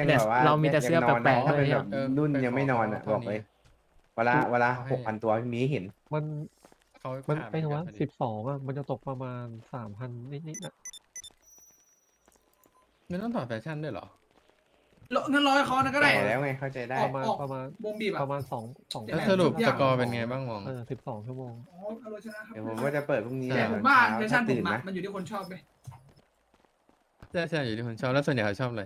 ยังเนี่ยแบบว่าเรามีแต่เสื้อยังนนแปลกๆถ้าเป็นเลยแบอะบเออรุ่นไปยังไม่นอนอะขบอกเลยเท่านี้เวลาเวลาเอาให้หกพันตัวมีให้เห็น มันเขามันผ่าเป็นกัว่าพอดีสิบสองอะมันจะตกประมาณสามพันนิดๆนะไม่ต้องถอดแฟชั่นด้วยเหรอเงินร้อยเขานะก็ได้แต่แล้วไงเข้าใจได้อปอกระมาณออกประมาณวงบีบปอะระมาณสองสองเดี๋แล้ยววสรุปทุกอสย่างกอร์เป็นไงบ้างมองเออสิบสองชั่วโมงอ๋อเอาเลยชนะเดี๋ยวผมก็จะเปิดพรุ่งนี้แหแต่ละผตอมนว่าเช้าเวอร์ชัถ้านผตื่มนอะนะมันอยู่ที่คนชอบไหมใช่ใช่อยู่ที่คนชอบแล้วส่วนใหญ่เขาชอบอะไร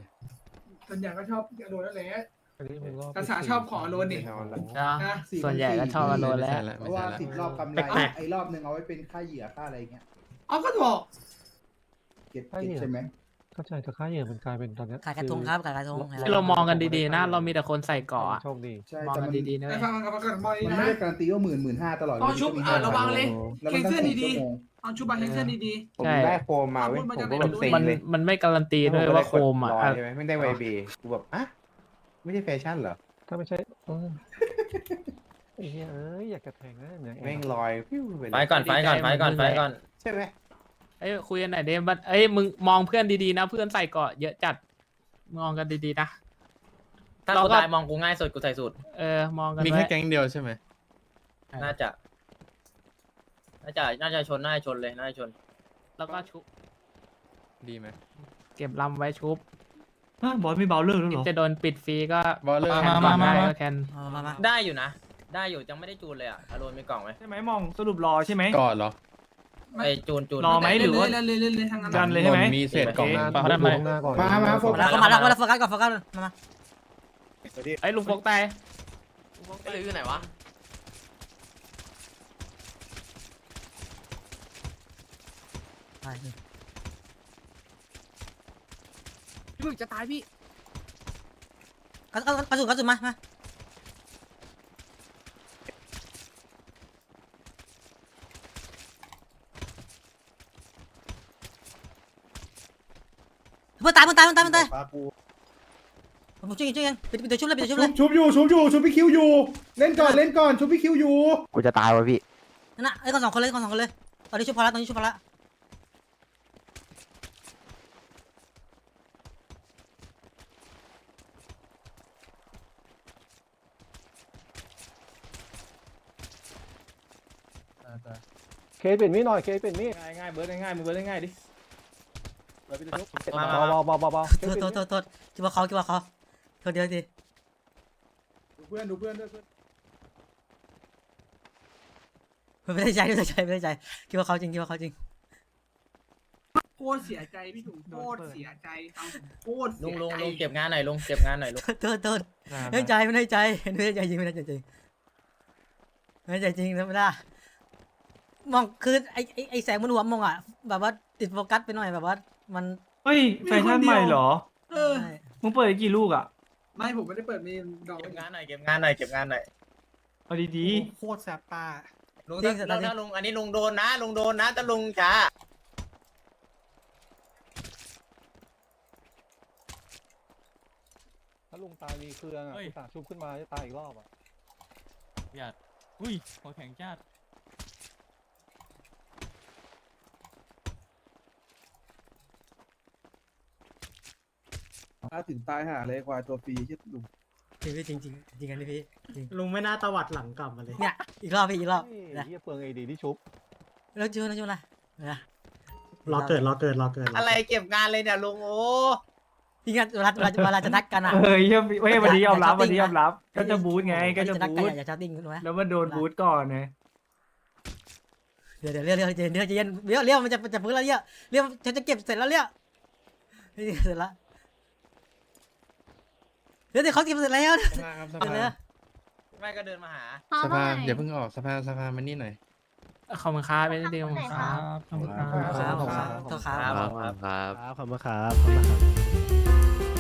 ส่วนใหญ่ก็ชอบอโลนนั่นแหละอันนี้มันรอบภาษาชอบขอโลนนี่โอ้โหนะส่วนใหญ่ก็ชอบอโลนไม่แล้วใช่ละเพไม่ราะใช่ว่าละสิบรอบกำไรแปลกๆ ไอ้รอบหนึ่งเอาไว้เป็นค่าเหยื่อค่าอะไรเงี้ย เอาก็บอกเก็บเก็บใช่ไหม เข้าใจแต่ค่าเหยื่อมันกลายเป็นตอนเนี้ยขายกระทงครับขายกระทงที่เรามองกันดีๆนะ เรามีแต่คนใส่เกราะอะโชคดี ใช่มองแต่กัมันนดีๆนะไอ้เว้ยฟังกันฟังกันมอยมันนะไม่ได้การันตีว่าหมื่นหมื่นห้าตลอดต้องชุบมันเออระวังเลย แล้วมันตั้งเครื่องสี่ดีชั่วโมงเอาชุบบัตรเครื่องดี ผมใช่ได้โคมมาเว้ยเอาพูดผมมาก็จากไหนแบบเซ็งมันเลยมันไม่การันตีด้วยว่าโคมอะผก็เลยกดรอยใช่ไหมไม่ได้ไวเบกูแบบอะไม่ใช่แฟชั่นเหรอถ้าไม่ใช่เออไอ้เหี้ยเอ้ยอยากจะแทงนะเนี่ยแม่งลอยฟิวไปไฟเลยก่อนไฟก่อนไฟก่อนไฟก่อน ใช่ไหมเอ้ยคุยกันหน่อยเดมบัดเอ้ยมึงมองเพื่อนดีๆนะ เพื่อนใส่เกราะเยอะจัดมองกันดีๆนะถ้าเรากูก็ตายมองกูง่ายสุดกูใส่สูตรเออมองกันมีไว้แค่แก๊งเดียวใช่ไหมน่าจะ น่าจะน่าจะชนน่าจะชนเลยน่าจะชน แล้วก็ชุบดีไหมเก็บลำไว้ชุบบอสมีเบาเลอร์แล้วเหรอจะโดนปิดฟรีก็บอลเลอร์แคนก่อนได้ก็แคนเอามามาได้อยู่นะ ได้อยู่ยังไม่ได้จูนเลยอะอารมณ์มีกล่องไหมใช่ไหมมองสรุปรอใช่ไหมก่อนเหรอๆ ไอจูนจูนรอไหมหรือว่า เล่นเล่นเล่นเล่นทางนั้นกันเลยใช่ไหมมีเศษกล่องหน้าปะดูทำไมข้างหน้าก่อนมามาโฟกัแล้วสก็มาแล้วมาแล้วโฟกัสก่อนโฟกัสมามาไอ้ยลุงโฟกตายไอหรืออยู่ไหนวะไปพี่จะตายพี่กระกระกระสุนกระสุนมามาเพื่อนตายเพื่อนตายเพื่อนตายเพื่อนตายปลากูผมช่วยยิงช่วยยิงปิดปิดตัวชุบเลยปิดตัวชุบชุเลยบชุบอยู่ชุบอยู่ชุบพี่คิวอยู่ เล่นก่อนเล่นก่อนชุบพี่คิวอยู่ กูจะตายวะพี่ นั่นน่ะไอ้คนสองคนเลยคนสองคนเลยตอนนี้ชุบพอแล้วตอนนี้ชุบพอแล้วเคสเปลี่ยนมีดหน่อยเคสเปลี่ยนมีดง่ายง่ายเบิร์ดง่ายมึงเบิร์ดง่ายดิ เบาเบาเบาเบาเบาเคสโทเปลี่ษยนโทมีษดโทษคิดว่าเขาคิดว่าเขาโทษเดียวทีดูเพื่อนดูเพื่อนด้วยเพื่อนไม่ได้ใจไม่ได้ใจไม่ได้ใจคิดว่าเขาจริงคิดว่าเขาจริงโคตรเสียใจพี่ถุงโคตรเสียใจฟังผมโคตรลุเสีงยลุงใจลุงเก็บงานหน่อยลุงเก็บงานหน่อยลุงโทษโทษไม่ได้ใจไม่ได้ใจไม่ได้ใจจริงไม่ได้ใจจริงไม่ได้ใจจริงธรรมดามองคือไอไอ้ไอแสงบนหัวมองอะแบบว่าติดโฟกัสไปหน่อยแบบว่า มันเฮ้ยแฟชั่นใหม่เหรอเออ ใช่มึงเปิดกี่ลูกอะไม่ผมไม่ได้เปิดมีดอกเก็บงานหน่อยเก็บงานหน่อยเก็บงานหน่อยเอาดีโคตรแสบตา ลุงถ้าลุงถ้าลุงอันนี้ลุงโดนนะลุงโดนนะถ้าลุงช้าถ้าลุงตายมีเครื่องอะอุตส่าห์ชุบขึ้นมาจะตายอีกรอบอะอุ้ยหัวแข็งจัด ถ้าถึงตายหาเลยควายตัวฟรีชิดดูจริงพี่จริงจริงจริงกันพี่จริงลุงไม่น่าตวัดหลังกลับมาเลยเนี่ยอีกรอบพี่อีกรอบเนะเฮียเปลืองไอดีที่ชุบแล้วจูนแล้วจูนอะไรนะรอเกิดรอเกิดรอเกิดอะไรเก็บงานเลยเนี่ยลุงโอ้จริงๆเวลาเวลาเวลาจะนัดกันอะเฮ้ยเฮ้ยวันนี้ยอมรับวันนี้ยอมรับ ก็จะบูทไงก็จะบูทอย่าชาร์ติ้งแล้วมันโดนบูทก่อนไงเดี๋ยวเดี๋ยวเรียวเรียวเดี๋ยวเดี๋ยวจะเย็นเรียวเรียวมันจะจะพื้นแล้วเรียวเรียวฉันจะเก็บเสร็จแล้วเรียวนี่เสร็จแล้ว เดี๋ยวเดี๋ยวเขาเก็บเสร็จแล้วสภาครับสเสร็จภาแล้วไม่ก็เดินมาหาสภาอย่าเพิ่งออกสภาสภามานี่หน่อย ขอบคุณครับเป็นเดียวครับ ขอบคุณคครัรับบผมครับโทษครับครับครับ ครับ ขอบคุณครับ